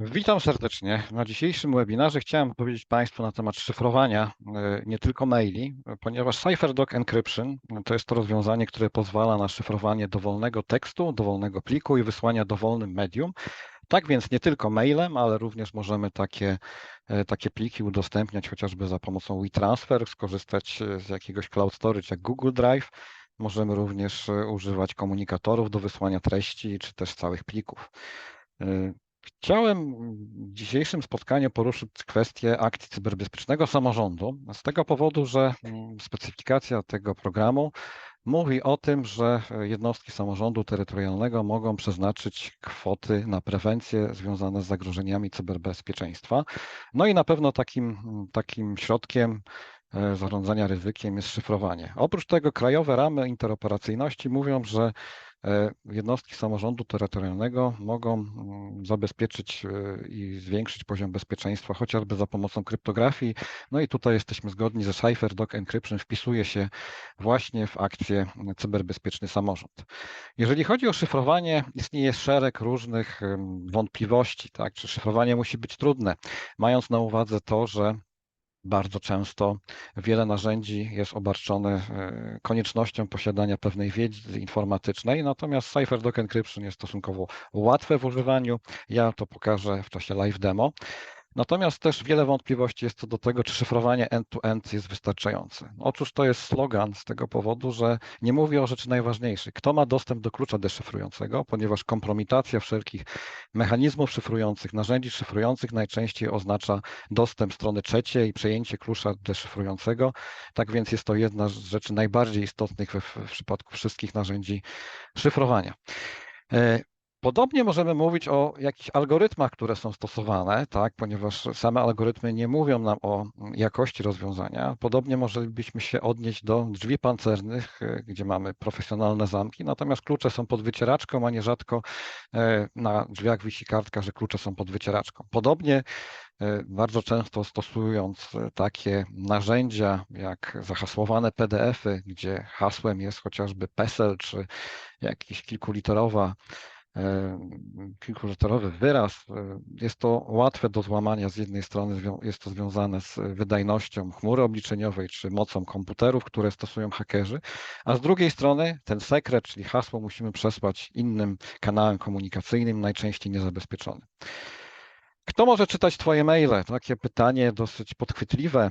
Witam serdecznie. Na dzisiejszym webinarze chciałem powiedzieć Państwu na temat szyfrowania e, nie tylko maili, ponieważ CypherDoc Encryption to jest to rozwiązanie, które pozwala na szyfrowanie dowolnego tekstu, dowolnego pliku i wysłania dowolnym medium. Tak więc nie tylko mailem, ale również możemy takie, e, takie pliki udostępniać chociażby za pomocą WeTransfer, skorzystać z jakiegoś cloud storage jak Google Drive. Możemy również e, używać komunikatorów do wysłania treści czy też całych plików. Chciałem w dzisiejszym spotkaniu poruszyć kwestię akcji cyberbezpiecznego samorządu, z tego powodu, że mm, specyfikacja tego programu mówi o tym, że jednostki samorządu terytorialnego mogą przeznaczyć kwoty na prewencję związane z zagrożeniami cyberbezpieczeństwa. No i na pewno takim, takim środkiem zarządzania ryzykiem jest szyfrowanie. Oprócz tego krajowe ramy interoperacyjności mówią, że E, jednostki samorządu terytorialnego mogą mm, zabezpieczyć e, i zwiększyć poziom bezpieczeństwa chociażby za pomocą kryptografii. No i tutaj jesteśmy zgodni, że CypherDoc Encryption wpisuje się właśnie w akcję cyberbezpieczny samorząd. Jeżeli chodzi o szyfrowanie, istnieje szereg różnych wątpliwości, tak? czy szyfrowanie musi być trudne, mając na uwadze to, że bardzo często wiele narzędzi jest obarczone e, koniecznością posiadania pewnej wiedzy informatycznej, natomiast CypherDoc Encryption jest stosunkowo łatwe w używaniu. Ja to pokażę w czasie live demo. Natomiast też wiele wątpliwości jest co do tego, czy szyfrowanie end-to-end jest wystarczające. Otóż to jest slogan z tego powodu, że nie mówi o rzeczy najważniejszej. Kto ma dostęp do klucza deszyfrującego, ponieważ kompromitacja wszelkich mechanizmów szyfrujących, narzędzi szyfrujących najczęściej oznacza dostęp strony trzeciej i przejęcie klucza deszyfrującego. Tak więc jest to jedna z rzeczy najbardziej istotnych w, w przypadku wszystkich narzędzi szyfrowania. Podobnie możemy mówić o jakichś algorytmach, które są stosowane, tak, ponieważ same algorytmy nie mówią nam o jakości rozwiązania. Podobnie moglibyśmy się odnieść do drzwi pancernych, e, gdzie mamy profesjonalne zamki, natomiast klucze są pod wycieraczką, a nierzadko e, na drzwiach wisi kartka, że klucze są pod wycieraczką. Podobnie e, bardzo często stosując takie narzędzia jak zahasłowane PDFy, gdzie hasłem jest chociażby PESEL czy jakiś kilkuliterowa E, kilkuletterowy wyraz. E, jest to łatwe do złamania. Z jednej strony jest to związane z wydajnością chmury obliczeniowej czy mocą komputerów, które stosują hakerzy, a z drugiej strony ten sekret, czyli hasło musimy przesłać innym kanałem komunikacyjnym, najczęściej niezabezpieczonym. Kto może czytać Twoje maile? Takie pytanie dosyć podchwytliwe.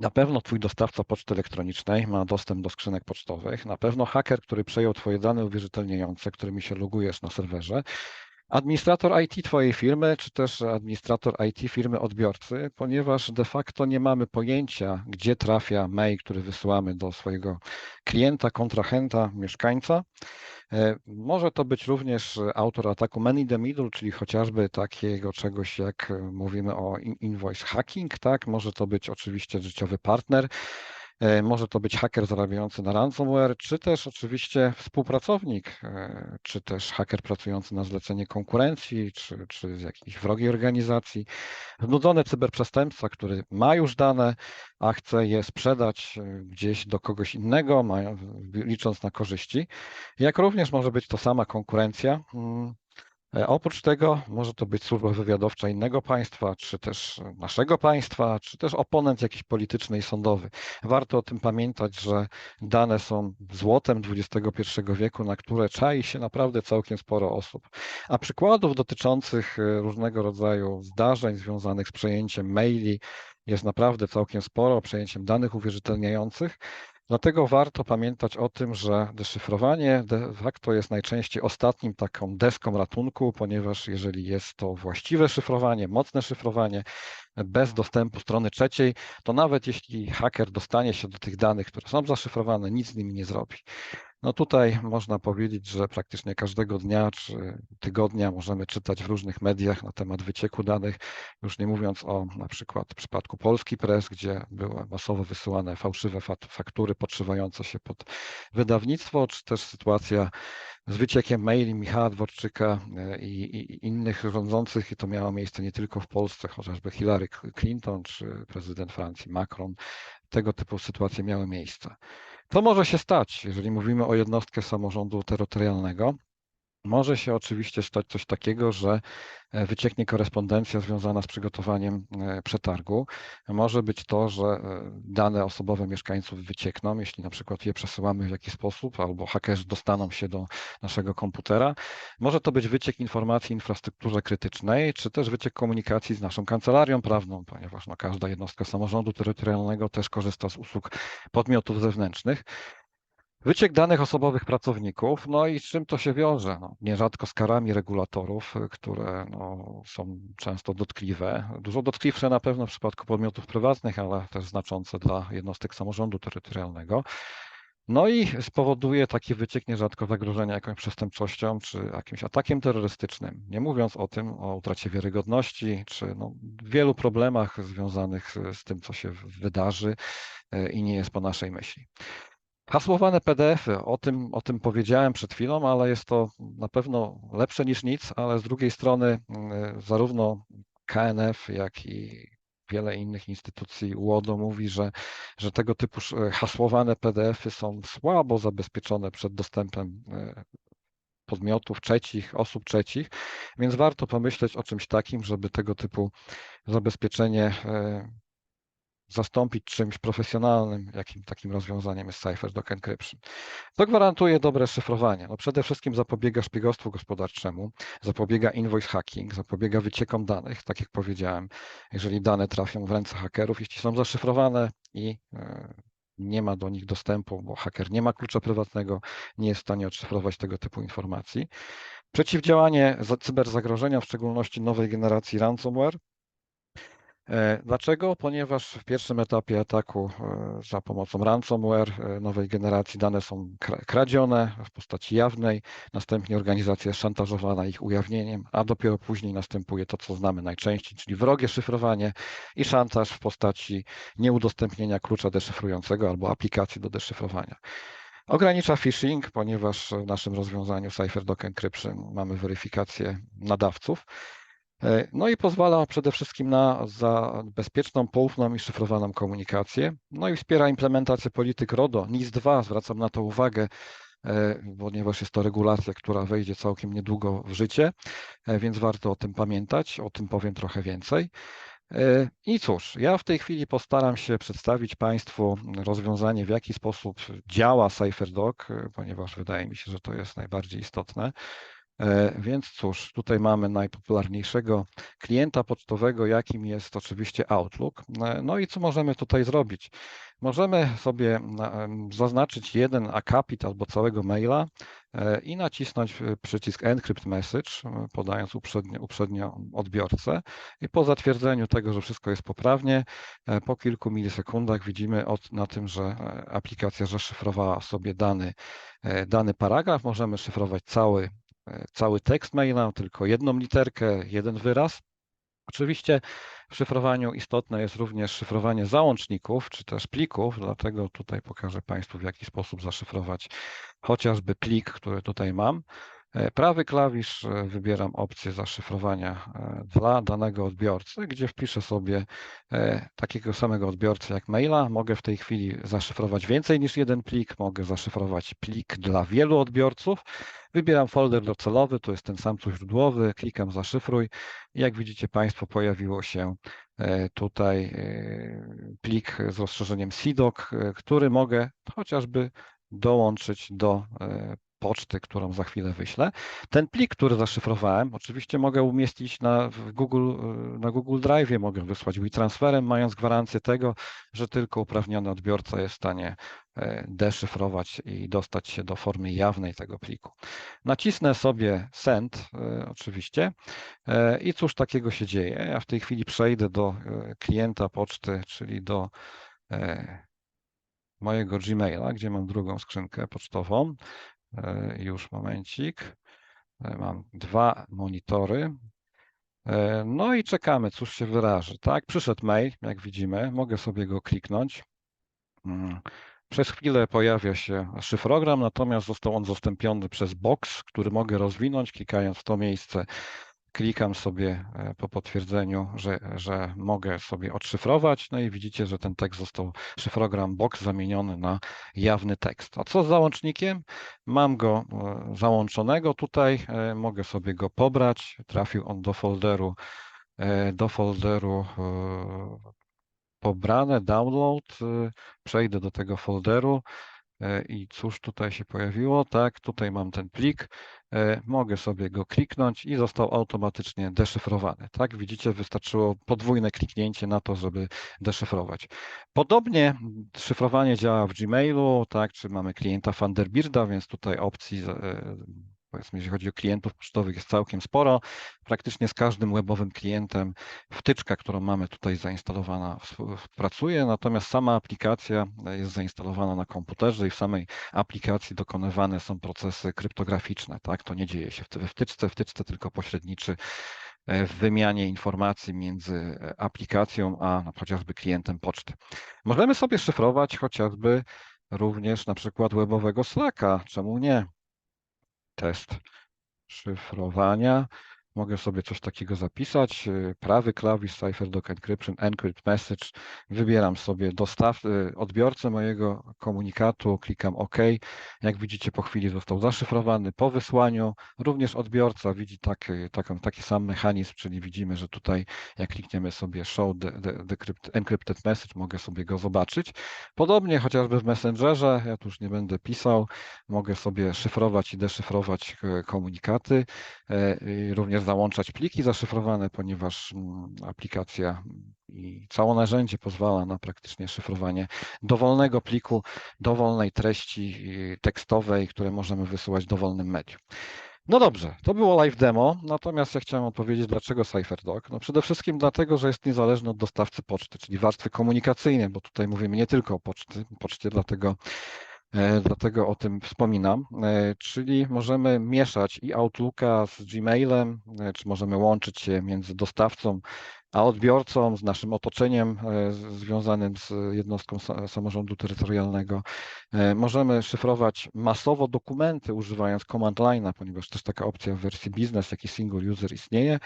Na pewno Twój dostawca poczty elektronicznej ma dostęp do skrzynek pocztowych. Na pewno haker, który przejął Twoje dane uwierzytelniające, którymi się logujesz na serwerze. Administrator IT Twojej firmy, czy też administrator IT firmy odbiorcy, ponieważ de facto nie mamy pojęcia, gdzie trafia mail, który wysyłamy do swojego klienta, kontrahenta, mieszkańca. E, może to być również autor ataku man in the middle, czyli chociażby takiego czegoś jak e, mówimy o invoice hacking, tak? Może to być oczywiście życiowy partner, może to być haker zarabiający na ransomware, czy też oczywiście współpracownik, czy też haker pracujący na zlecenie konkurencji, czy, czy z jakiejś wrogiej organizacji. Znudzony cyberprzestępca, który ma już dane, a chce je sprzedać e, gdzieś do kogoś innego, licząc na korzyści. Jak również może być to sama konkurencja. E, oprócz tego może to być służba wywiadowcza innego państwa, czy też naszego państwa, czy też oponent jakiś polityczny i sądowy. Warto o tym pamiętać, że dane są złotem XXI wieku, na które czai się naprawdę całkiem sporo osób. A przykładów dotyczących e, różnego rodzaju zdarzeń związanych z przejęciem maili, jest naprawdę całkiem sporo przejęciem danych uwierzytelniających. Dlatego warto pamiętać o tym, że deszyfrowanie de facto jest najczęściej ostatnim taką deską ratunku, ponieważ jeżeli jest to właściwe szyfrowanie, mocne szyfrowanie, bez dostępu strony trzeciej, to nawet jeśli haker dostanie się do tych danych, które są zaszyfrowane, nic z nimi nie zrobi. No tutaj można powiedzieć, że praktycznie każdego dnia czy tygodnia możemy czytać w różnych mediach na temat wycieku danych, już nie mówiąc o na przykład przypadku Polski Press, gdzie były masowo wysyłane fałszywe faktury podszywające się pod wydawnictwo, czy też sytuacja z wyciekiem maili Michała Dworczyka e, i, i, innych rządzących i to miało miejsce nie tylko w Polsce, chociażby Hillary Clinton czy prezydent Francji Macron. Tego typu sytuacje miały miejsce. Co może się stać, jeżeli mówimy o jednostkę samorządu terytorialnego? Może się oczywiście stać coś takiego, że e, wycieknie korespondencja związana z przygotowaniem e, przetargu. Może być to, że e, dane osobowe mieszkańców wyciekną, jeśli na przykład je przesyłamy w jakiś sposób, albo hakerzy dostaną się do naszego komputera. Może to być wyciek informacji w infrastrukturze krytycznej, czy też wyciek komunikacji z naszą kancelarią prawną, ponieważ no, każda jednostka samorządu terytorialnego też korzysta z usług podmiotów zewnętrznych. Wyciek danych osobowych pracowników, no i z czym to się wiąże? No, nierzadko z karami regulatorów, które no, są często dotkliwe. Dużo dotkliwsze na pewno w przypadku podmiotów prywatnych, ale też znaczące dla jednostek samorządu terytorialnego. No i spowoduje taki wyciek nierzadko zagrożenia jakąś przestępczością czy jakimś atakiem terrorystycznym. Nie mówiąc o tym, o utracie wiarygodności czy no, wielu problemach związanych z tym, co się wydarzy e, i nie jest po naszej myśli. Hasłowane PDF-y, o tym, o tym powiedziałem przed chwilą, ale jest to na pewno lepsze niż nic, ale z drugiej strony mm, zarówno KNF, jak i wiele innych instytucji UODO mówi, że, że tego typu hasłowane PDF-y są słabo zabezpieczone przed dostępem e, podmiotów trzecich, osób trzecich, więc warto pomyśleć o czymś takim, żeby tego typu zabezpieczenie zastąpić czymś profesjonalnym, jakim takim rozwiązaniem jest CypherDoc Encryption. To gwarantuje dobre szyfrowanie. No przede wszystkim zapobiega szpiegostwu gospodarczemu, zapobiega invoice hacking, zapobiega wyciekom danych, tak jak powiedziałem, jeżeli dane trafią w ręce hakerów, jeśli są zaszyfrowane i e, nie ma do nich dostępu, bo haker nie ma klucza prywatnego, nie jest w stanie odszyfrować tego typu informacji. Przeciwdziałanie cyberzagrożenia, w szczególności nowej generacji ransomware, dlaczego? Ponieważ w pierwszym etapie ataku e, za pomocą ransomware e, nowej generacji dane są kradzione w postaci jawnej, następnie organizacja jest szantażowana ich ujawnieniem, a dopiero później następuje to, co znamy najczęściej, czyli wrogie szyfrowanie i szantaż w postaci nieudostępnienia klucza deszyfrującego albo aplikacji do deszyfrowania. Ogranicza phishing, ponieważ w naszym rozwiązaniu CypherDoc Encryption mamy weryfikację nadawców. E, no i pozwala przede wszystkim na bezpieczną, poufną i szyfrowaną komunikację. No i wspiera implementację polityk RODO. NIS-2, zwracam na to uwagę, e, ponieważ jest to regulacja, która wejdzie całkiem niedługo w życie, e, więc warto o tym pamiętać, o tym powiem trochę więcej. I cóż, ja w tej chwili postaram się przedstawić Państwu rozwiązanie, w jaki sposób działa CypherDoc, ponieważ wydaje mi się, że to jest najbardziej istotne. E, więc cóż, tutaj mamy najpopularniejszego klienta pocztowego, jakim jest oczywiście Outlook. E, no i co możemy tutaj zrobić? Możemy sobie zaznaczyć jeden akapit albo całego maila e, i nacisnąć przycisk Encrypt Message, podając uprzednio, uprzednio odbiorcę. I po zatwierdzeniu tego, że wszystko jest poprawnie, po kilku milisekundach widzimy od, na tym, że aplikacja zaszyfrowała sobie dany, dany paragraf. Możemy szyfrować cały cały tekst maila, tylko jedną literkę, jeden wyraz. Oczywiście w szyfrowaniu istotne jest również szyfrowanie załączników czy też plików, dlatego tutaj pokażę Państwu w jaki sposób zaszyfrować chociażby plik, który tutaj mam. E, prawy klawisz e, wybieram opcję zaszyfrowania e, dla danego odbiorcy, gdzie wpiszę sobie takiego samego odbiorcy jak maila. Mogę w tej chwili zaszyfrować więcej niż jeden plik, mogę zaszyfrować plik dla wielu odbiorców. Wybieram folder docelowy, to jest ten sam co źródłowy, klikam zaszyfruj. Jak widzicie Państwo pojawiło się tutaj plik z rozszerzeniem CDOC, który mogę chociażby dołączyć do poczty, którą za chwilę wyślę. Ten plik, który zaszyfrowałem, oczywiście mogę umieścić na Google, na Google Drive, mogę wysłać WeTransferem, mając gwarancję tego, że tylko uprawniony odbiorca jest w stanie e, deszyfrować i dostać się do formy jawnej tego pliku. Nacisnę sobie Send e, oczywiście e, i cóż takiego się dzieje. Ja w tej chwili przejdę do klienta poczty, czyli do mojego Gmaila, gdzie mam drugą skrzynkę pocztową. E, już momencik. E, mam dwa monitory. E, no i czekamy, cóż się wyraży. Tak, przyszedł mail, jak widzimy. Mogę sobie go kliknąć. Mm, przez chwilę pojawia się szyfrogram, natomiast został on zastąpiony przez box, który mogę rozwinąć, klikając w to miejsce Klikam sobie po potwierdzeniu, że, że mogę sobie odszyfrować, no i widzicie, że ten tekst został, szyfrogram box zamieniony na jawny tekst. A co z załącznikiem? Mam go załączonego tutaj, mogę sobie go pobrać, trafił on do folderu, do folderu pobrane, download, przejdę do tego folderu e, i cóż tutaj się pojawiło? Tak, tutaj mam ten plik, e, mogę sobie go kliknąć i został automatycznie deszyfrowany. Tak, widzicie, wystarczyło podwójne kliknięcie na to, żeby deszyfrować. Podobnie szyfrowanie działa w Gmailu, tak, czy mamy klienta Thunderbirda, więc tutaj opcji e, powiedzmy, jeśli chodzi o klientów pocztowych, jest całkiem sporo. Praktycznie z każdym webowym klientem wtyczka, którą mamy tutaj zainstalowana, pracuje, natomiast sama aplikacja jest zainstalowana na komputerze i w samej aplikacji dokonywane są procesy kryptograficzne. Tak? To nie dzieje się we wtyczce, wtyczce tylko pośredniczy e, w wymianie informacji między e, aplikacją a chociażby klientem poczty. Możemy sobie szyfrować chociażby również na przykład webowego Slacka, czemu nie? Test szyfrowania. Mogę sobie coś takiego zapisać. Y, prawy klawisz CypherDoc Encryption, Encrypt Message. Wybieram sobie dostaw, y, odbiorcę mojego komunikatu, klikam OK. Jak widzicie, po chwili został zaszyfrowany. Po wysłaniu również odbiorca widzi taki, taki, taki sam mechanizm, czyli widzimy, że tutaj jak klikniemy sobie Show the Encrypted Message, mogę sobie go zobaczyć. Podobnie chociażby w Messengerze, ja tu już nie będę pisał, mogę sobie szyfrować i deszyfrować y, komunikaty. Również załączać pliki zaszyfrowane, ponieważ mm, aplikacja i całe narzędzie pozwala na praktycznie szyfrowanie dowolnego pliku, dowolnej treści y, tekstowej, które możemy wysyłać dowolnym medium. No dobrze, to było live demo, natomiast ja chciałem odpowiedzieć, dlaczego CypherDoc. No przede wszystkim dlatego, że jest niezależny od dostawcy poczty, czyli warstwy komunikacyjnej, bo tutaj mówimy nie tylko o poczty, poczcie, dlatego dlatego o tym wspominam. E, czyli możemy mieszać i Outlooka z Gmailem, e, czy możemy łączyć się między dostawcą a odbiorcą, z naszym otoczeniem związanym z jednostką samorządu terytorialnego. Możemy szyfrować masowo dokumenty używając command line'a, ponieważ też taka opcja w wersji business, jak i single user istnieje.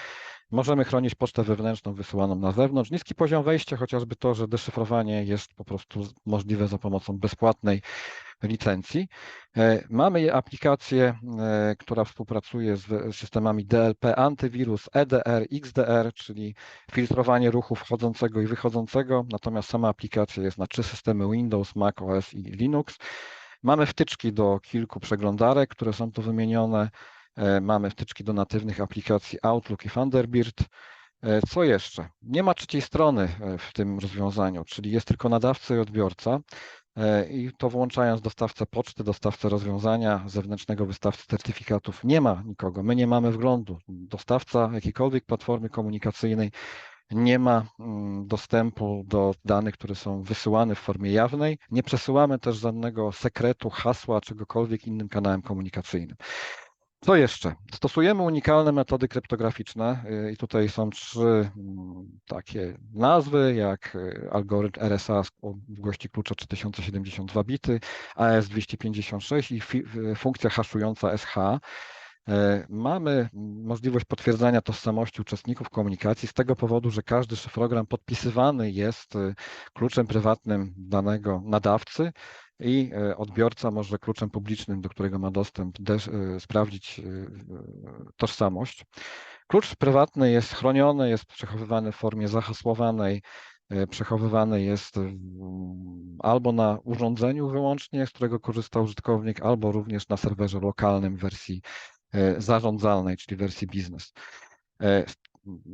Możemy chronić pocztę wewnętrzną wysyłaną na zewnątrz. Niski poziom wejścia, chociażby to, że deszyfrowanie jest po prostu możliwe za pomocą bezpłatnej licencji. E, mamy aplikację, e, która współpracuje z systemami DLP, antywirus, EDR, XDR, czyli filtrowanie ruchu wchodzącego i wychodzącego, natomiast sama aplikacja jest na trzy systemy Windows, Mac OS i Linux. Mamy wtyczki do kilku przeglądarek, które są tu wymienione. E, mamy wtyczki do natywnych aplikacji Outlook i Thunderbird. Co jeszcze? Nie ma trzeciej strony w tym rozwiązaniu, czyli jest tylko nadawca i odbiorca. E, i to włączając dostawcę poczty, dostawcę rozwiązania, zewnętrznego wystawcy certyfikatów, nie ma nikogo. My nie mamy wglądu. Dostawca jakiejkolwiek platformy komunikacyjnej nie ma mm, dostępu do danych, które są wysyłane w formie jawnej. Nie przesyłamy też żadnego sekretu, hasła, czegokolwiek innym kanałem komunikacyjnym. Co jeszcze? Stosujemy unikalne metody kryptograficzne y, i tutaj są trzy mm, takie nazwy, jak y, algorytm RSA o długości klucza 3072 bity, AS256 i funkcja haszująca SH. E, mamy możliwość potwierdzania tożsamości uczestników komunikacji z tego powodu, że każdy szyfrogram podpisywany jest y, kluczem prywatnym danego nadawcy i e, odbiorca może kluczem publicznym, do którego ma dostęp, e, sprawdzić tożsamość. Klucz prywatny jest chroniony, jest przechowywany w formie zahasłowanej, przechowywany jest albo na urządzeniu wyłącznie, z którego korzysta użytkownik, albo również na serwerze lokalnym w wersji E, zarządzalnej, czyli wersji biznes. E,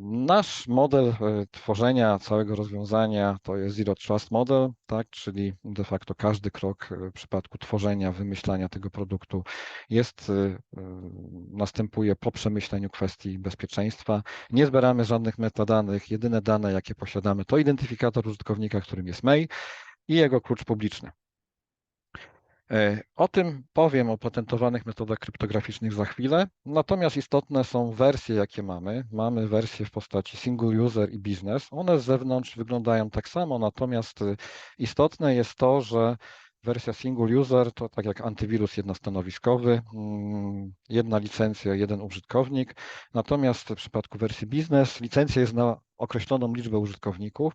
nasz model e, tworzenia całego rozwiązania to jest Zero Trust Model, tak, czyli de facto każdy krok w przypadku tworzenia, wymyślania tego produktu jest, następuje po przemyśleniu kwestii bezpieczeństwa. Nie zbieramy żadnych metadanych, jedyne dane jakie posiadamy to identyfikator użytkownika, którym jest mail i jego klucz publiczny. E, o tym powiem, o patentowanych metodach kryptograficznych za chwilę. Natomiast istotne są wersje, jakie mamy. Mamy wersje w postaci single user i business. One z zewnątrz wyglądają tak samo, natomiast e, istotne jest to, że wersja single user to tak jak antywirus jednostanowiskowy, mm, jedna licencja, jeden użytkownik. Natomiast w przypadku wersji biznes licencja jest na określoną liczbę użytkowników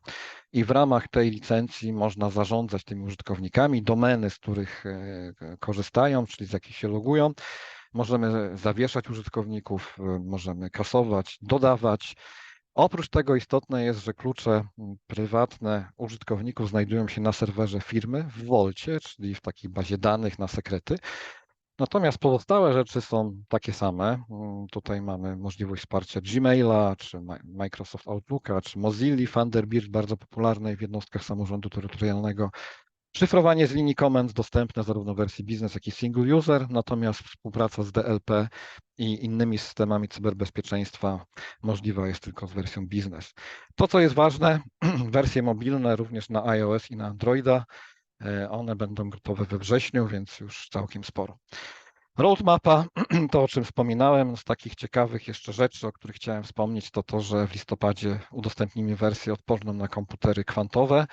i w ramach tej licencji można zarządzać tymi użytkownikami, domeny, z których e, korzystają, czyli z jakich się logują. Możemy zawieszać użytkowników, e, możemy kasować, dodawać. Oprócz tego istotne jest, że klucze prywatne użytkowników znajdują się na serwerze firmy w Volcie, czyli w takiej bazie danych na sekrety. Natomiast pozostałe rzeczy są takie same. Tutaj mamy możliwość wsparcia Gmaila, czy Microsoft Outlooka, czy Mozilla, Thunderbird, bardzo popularnej w jednostkach samorządu terytorialnego. Szyfrowanie z linii komend dostępne zarówno w wersji biznes, jak i single user, natomiast współpraca z DLP i innymi systemami cyberbezpieczeństwa możliwa jest tylko z wersją biznes. To, co jest ważne, wersje mobilne również na iOS i na Androida, e, one będą gotowe we wrześniu, więc już całkiem sporo. Roadmapa, to o czym wspominałem, z takich ciekawych jeszcze rzeczy, o których chciałem wspomnieć, to to, że w listopadzie udostępnimy wersję odporną na komputery kwantowe,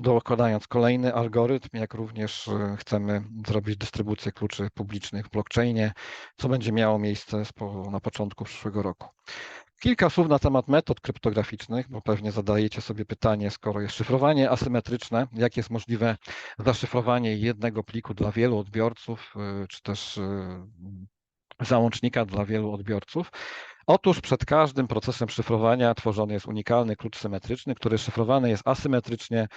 dokładając kolejny algorytm, jak również e, chcemy zrobić dystrybucję kluczy publicznych w blockchainie, co będzie miało miejsce na początku przyszłego roku. Kilka słów na temat metod kryptograficznych, bo pewnie zadajecie sobie pytanie, skoro jest szyfrowanie asymetryczne, jak jest możliwe zaszyfrowanie jednego pliku dla wielu odbiorców, y, czy też y, załącznika dla wielu odbiorców. Otóż przed każdym procesem szyfrowania tworzony jest unikalny klucz symetryczny, który szyfrowany jest asymetrycznie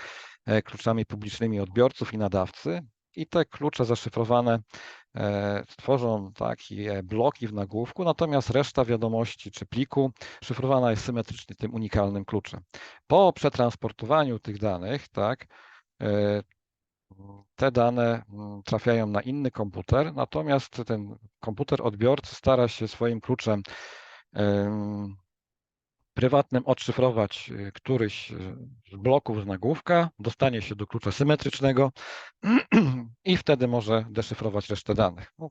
e, kluczami publicznymi odbiorców i nadawcy. I te klucze zaszyfrowane E, tworzą takie bloki w nagłówku, natomiast reszta wiadomości czy pliku szyfrowana jest symetrycznie tym unikalnym kluczem. Po przetransportowaniu tych danych, tak, e, te dane mm, trafiają na inny komputer, natomiast ten komputer odbiorcy stara się swoim kluczem prywatnym odszyfrować y, któryś y, z bloków z nagłówka, dostanie się do klucza symetrycznego i wtedy może deszyfrować resztę danych. No,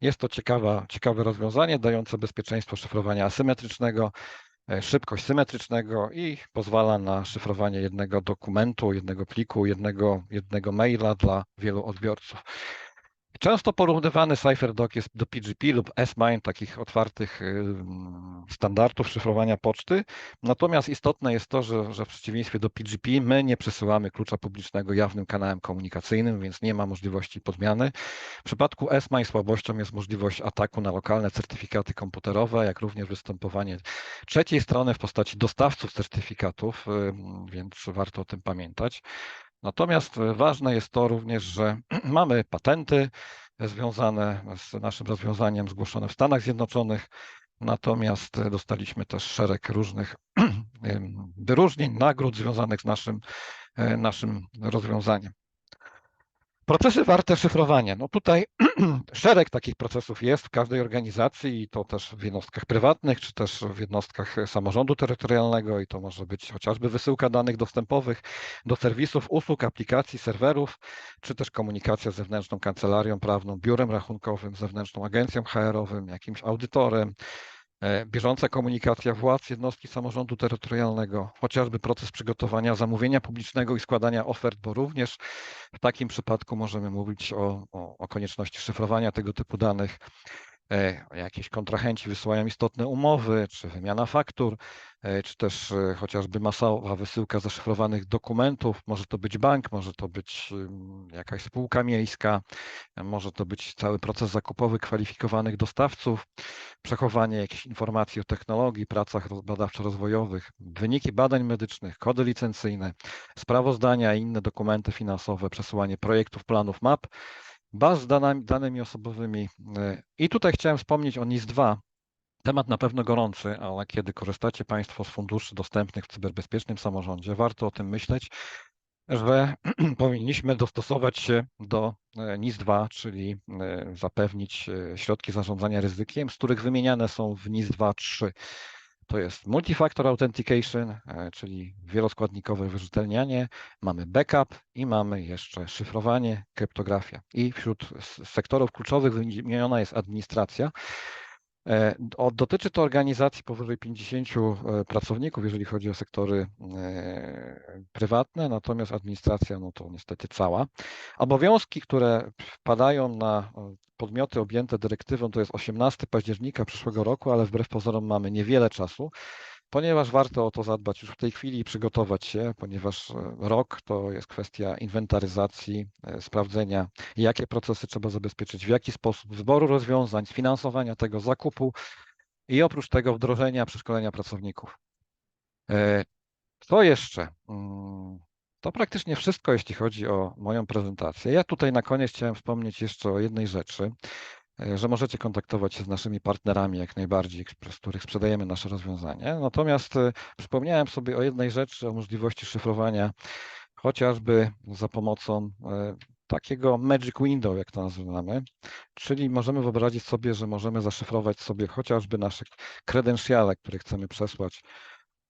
jest to ciekawa, ciekawe rozwiązanie dające bezpieczeństwo szyfrowania asymetrycznego, e, szybkość symetrycznego i pozwala na szyfrowanie jednego dokumentu, jednego pliku, jednego, jednego maila dla wielu odbiorców. Często porównywany CypherDoc jest do PGP lub S-MIME, takich otwartych standardów szyfrowania poczty. Natomiast istotne jest to, że, że w przeciwieństwie do PGP my nie przesyłamy klucza publicznego jawnym kanałem komunikacyjnym, więc nie ma możliwości podmiany. W przypadku S-MIME słabością jest możliwość ataku na lokalne certyfikaty komputerowe, jak również występowanie trzeciej strony w postaci dostawców certyfikatów, więc warto o tym pamiętać. Natomiast e, ważne jest to również, że mamy patenty związane z naszym rozwiązaniem zgłoszone w Stanach Zjednoczonych, natomiast e, dostaliśmy też szereg różnych wyróżnień, nagród związanych z naszym, e, naszym rozwiązaniem. Procesy warte szyfrowania. No tutaj szereg takich procesów jest w każdej organizacji i to też w jednostkach prywatnych, czy też w jednostkach samorządu terytorialnego i to może być chociażby wysyłka danych dostępowych do serwisów, usług, aplikacji, serwerów, czy też komunikacja z zewnętrzną kancelarią prawną, biurem rachunkowym, zewnętrzną agencją HR-owym, jakimś audytorem, E, bieżąca komunikacja władz jednostki samorządu terytorialnego, chociażby proces przygotowania zamówienia publicznego i składania ofert, bo również w takim przypadku możemy mówić o, o, o konieczności szyfrowania tego typu danych. E, jakieś kontrahenci wysyłają istotne umowy, czy wymiana faktur, e, czy też e, chociażby masowa wysyłka zaszyfrowanych dokumentów. Może to być bank, może to być jakaś spółka miejska, może to być cały proces zakupowy kwalifikowanych dostawców, przechowanie jakichś informacji o technologii, pracach badawczo-rozwojowych, wyniki badań medycznych, kody licencyjne, sprawozdania i inne dokumenty finansowe, przesyłanie projektów, planów, map baz z danymi, danymi osobowymi. E, I tutaj chciałem wspomnieć o NIS-2. Temat na pewno gorący, ale kiedy korzystacie Państwo z funduszy dostępnych w cyberbezpiecznym samorządzie, warto o tym myśleć, że powinniśmy dostosować się do e, NIS-2, czyli e, zapewnić środki zarządzania ryzykiem, z których wymieniane są w NIS-2 3. To jest multifactor authentication, e, czyli wieloskładnikowe wyrzetelnianie, mamy backup i mamy jeszcze szyfrowanie, kryptografia. I wśród sektorów kluczowych wymieniona jest administracja. E, Dotyczy to organizacji powyżej 50 e, pracowników, jeżeli chodzi o sektory e, prywatne, natomiast administracja, no to niestety cała. Obowiązki, które wpadają na podmioty objęte dyrektywą, to jest 18 października przyszłego roku, ale wbrew pozorom mamy niewiele czasu, ponieważ warto o to zadbać już w tej chwili i przygotować się, ponieważ e, rok to jest kwestia inwentaryzacji, e, sprawdzenia, jakie procesy trzeba zabezpieczyć, w jaki sposób, wyboru rozwiązań, sfinansowania tego zakupu i oprócz tego wdrożenia, przeszkolenia pracowników. E, Co jeszcze? Mm, To praktycznie wszystko, jeśli chodzi o moją prezentację. Ja tutaj na koniec chciałem wspomnieć jeszcze o jednej rzeczy, że możecie kontaktować się z naszymi partnerami jak najbardziej, z których sprzedajemy nasze rozwiązanie. Natomiast e, przypomniałem sobie o jednej rzeczy, o możliwości szyfrowania chociażby za pomocą e, takiego magic window, jak to nazywamy, czyli możemy wyobrazić sobie, że możemy zaszyfrować sobie chociażby nasze kredensiale, które chcemy przesłać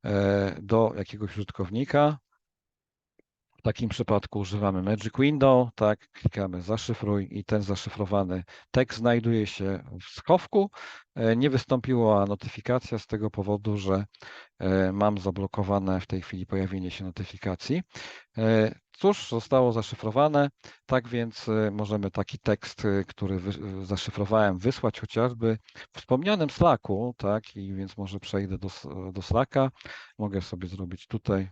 e, do jakiegoś użytkownika. W takim przypadku używamy Magic Window, tak, klikamy zaszyfruj i ten zaszyfrowany tekst znajduje się w schowku. E, Nie wystąpiła notyfikacja z tego powodu, że e, mam zablokowane w tej chwili pojawienie się notyfikacji. E, Cóż, zostało zaszyfrowane, tak więc możemy taki tekst, który zaszyfrowałem, wysłać chociażby w wspomnianym Slacku, tak, i więc może przejdę do, do Slacka, mogę sobie zrobić tutaj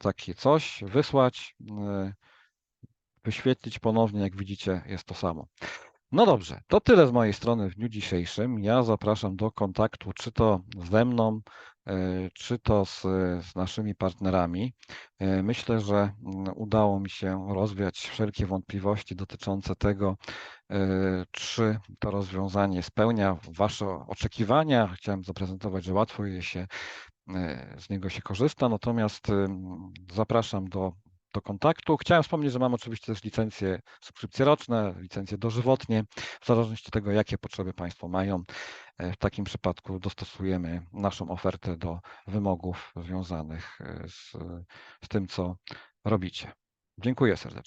takie coś, wysłać, e, wyświetlić ponownie, jak widzicie, jest to samo. No dobrze, to tyle z mojej strony w dniu dzisiejszym. Ja zapraszam do kontaktu, czy to ze mną, e, czy to z, z naszymi partnerami. E, Myślę, że mm, udało mi się rozwiać wszelkie wątpliwości dotyczące tego, czy to rozwiązanie spełnia Wasze oczekiwania. Chciałem zaprezentować, że łatwo je się z niego się korzysta, natomiast ym, zapraszam do, do kontaktu. Chciałem wspomnieć, że mam oczywiście też licencje subskrypcje roczne, licencje dożywotnie, w zależności od tego, jakie potrzeby Państwo mają. e, W takim przypadku dostosujemy naszą ofertę do wymogów związanych e, z, z tym, co robicie. Dziękuję serdecznie.